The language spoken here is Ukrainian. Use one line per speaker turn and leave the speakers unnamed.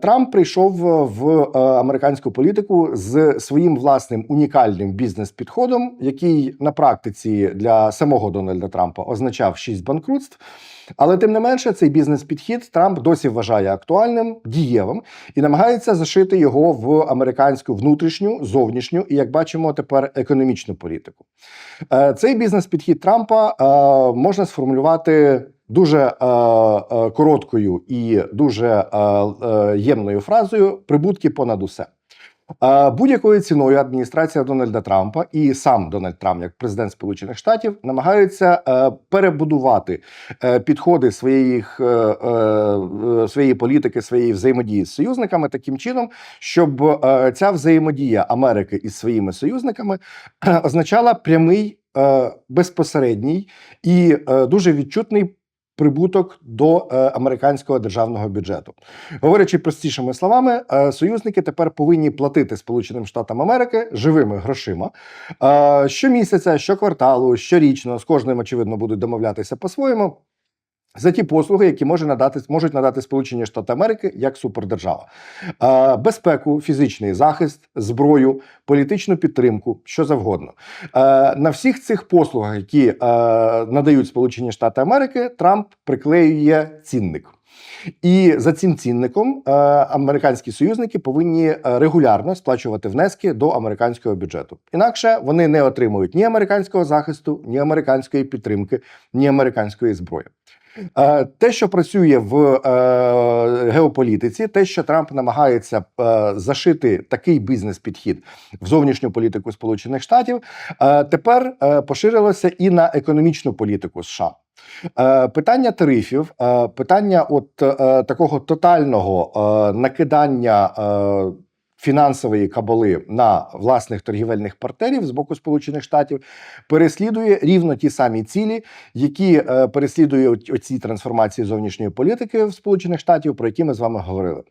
Трамп прийшов в е, американську політику з своїм власним унікальним бізнес-підходом, який на практиці для самого Дональда Трампа означав шість банкрутств. Але тим не менше, цей бізнес-підхід Трамп досі вважає актуальним, дієвим і намагається зашити його в американську внутрішню, зовнішню і, як бачимо, тепер економічну політику. Е, Цей бізнес-підхід Трампа е, можна сформулювати дуже е, е, короткою і дуже е, е, ємною фразою прибутки понад усе. Е, Будь-якою ціною адміністрація Дональда Трампа і сам Дональд Трамп, як президент Сполучених Штатів, намагаються е, перебудувати е, підходи своїх, своєї політики, своєї взаємодії з союзниками таким чином, щоб ця взаємодія Америки із своїми союзниками означала прямий, безпосередній і дуже відчутний. Прибуток до е, американського державного бюджету, говорячи простішими словами, е, союзники тепер повинні платити Сполученим Штатам Америки живими грошима е, щомісяця, щокварталу, щорічно. З кожним очевидно будуть домовлятися по-своєму. За ті послуги, які може надати, можуть надати Сполучені Штати Америки як супердержава, Е, безпеку, фізичний захист, зброю, політичну підтримку, що завгодно. Е, на всіх цих послугах, які е, надають Сполучені Штати Америки, Трамп приклеює цінник. І за цим цінником е, американські союзники повинні е, регулярно сплачувати внески до американського бюджету. Інакше вони не отримують ні американського захисту, ні американської підтримки, ні американської зброї. Е, Те, що працює в е, геополітиці, те, що Трамп намагається е, зашити такий бізнес-підхід в зовнішню політику Сполучених Штатів, тепер поширилося і на економічну політику США. Питання тарифів, питання от такого тотального накидання. Фінансової кабали на власних торгівельних партнерів з боку Сполучених Штатів переслідує рівно ті самі цілі, які е, переслідують оці трансформації зовнішньої політики в Сполучених Штатів, про які ми з вами говорили.